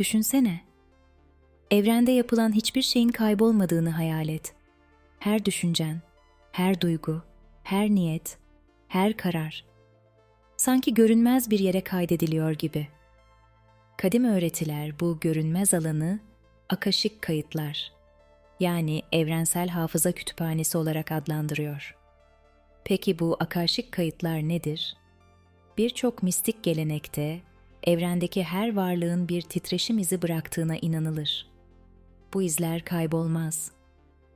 Düşünsene. Evrende yapılan hiçbir şeyin kaybolmadığını hayal et. Her düşüncen, her duygu, her niyet, her karar. Sanki görünmez bir yere kaydediliyor gibi. Kadim öğretiler bu görünmez alanı akaşik kayıtlar yani evrensel hafıza kütüphanesi olarak adlandırıyor. Peki bu akaşik kayıtlar nedir? Birçok mistik gelenekte evrendeki her varlığın bir titreşim izi bıraktığına inanılır. Bu izler kaybolmaz.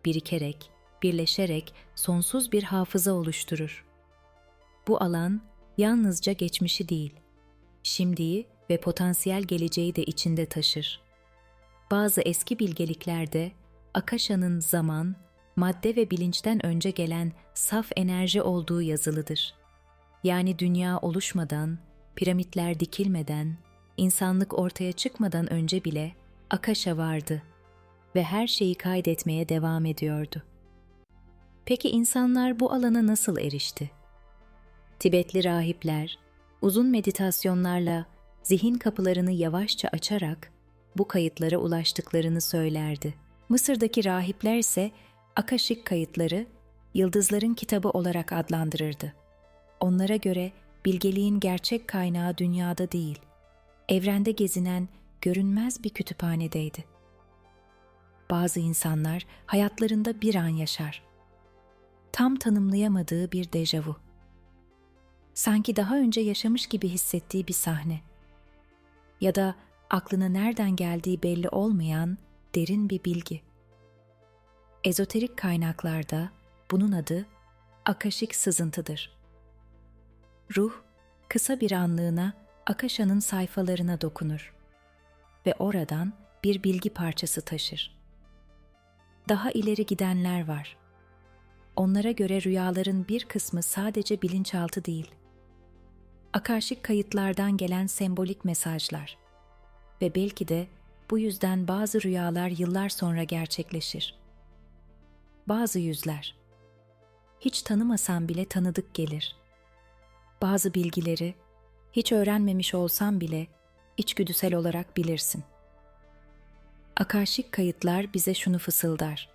Birikerek, birleşerek sonsuz bir hafıza oluşturur. Bu alan yalnızca geçmişi değil, şimdiyi ve potansiyel geleceği de içinde taşır. Bazı eski bilgeliklerde Akasha'nın zaman, madde ve bilinçten önce gelen saf enerji olduğu yazılıdır. Yani dünya oluşmadan, piramitler dikilmeden, insanlık ortaya çıkmadan önce bile Akasha vardı ve her şeyi kaydetmeye devam ediyordu. Peki insanlar bu alana nasıl erişti? Tibetli rahipler uzun meditasyonlarla zihin kapılarını yavaşça açarak bu kayıtlara ulaştıklarını söylerdi. Mısır'daki rahipler ise Akaşik kayıtları yıldızların kitabı olarak adlandırırdı. Onlara göre bilgeliğin gerçek kaynağı dünyada değil, evrende gezinen görünmez bir kütüphanedeydi. Bazı insanlar hayatlarında bir an yaşar. Tam tanımlayamadığı bir dejavu. Sanki daha önce yaşamış gibi hissettiği bir sahne. Ya da aklına nereden geldiği belli olmayan derin bir bilgi. Ezoterik kaynaklarda bunun adı akaşik sızıntıdır. Ruh kısa bir anlığına Akasha'nın sayfalarına dokunur ve oradan bir bilgi parçası taşır. Daha ileri gidenler var. Onlara göre rüyaların bir kısmı sadece bilinçaltı değil. Akarşik kayıtlardan gelen sembolik mesajlar ve belki de bu yüzden bazı rüyalar yıllar sonra gerçekleşir. Bazı yüzler hiç tanımasan bile tanıdık gelir. Bazı bilgileri hiç öğrenmemiş olsan bile içgüdüsel olarak bilirsin. Akaşik kayıtlar bize şunu fısıldar.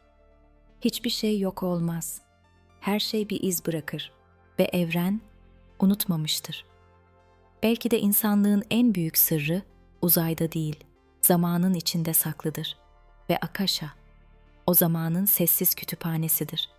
Hiçbir şey yok olmaz. Her şey bir iz bırakır ve evren unutmamıştır. Belki de insanlığın en büyük sırrı uzayda değil, zamanın içinde saklıdır ve Akasha o zamanın sessiz kütüphanesidir.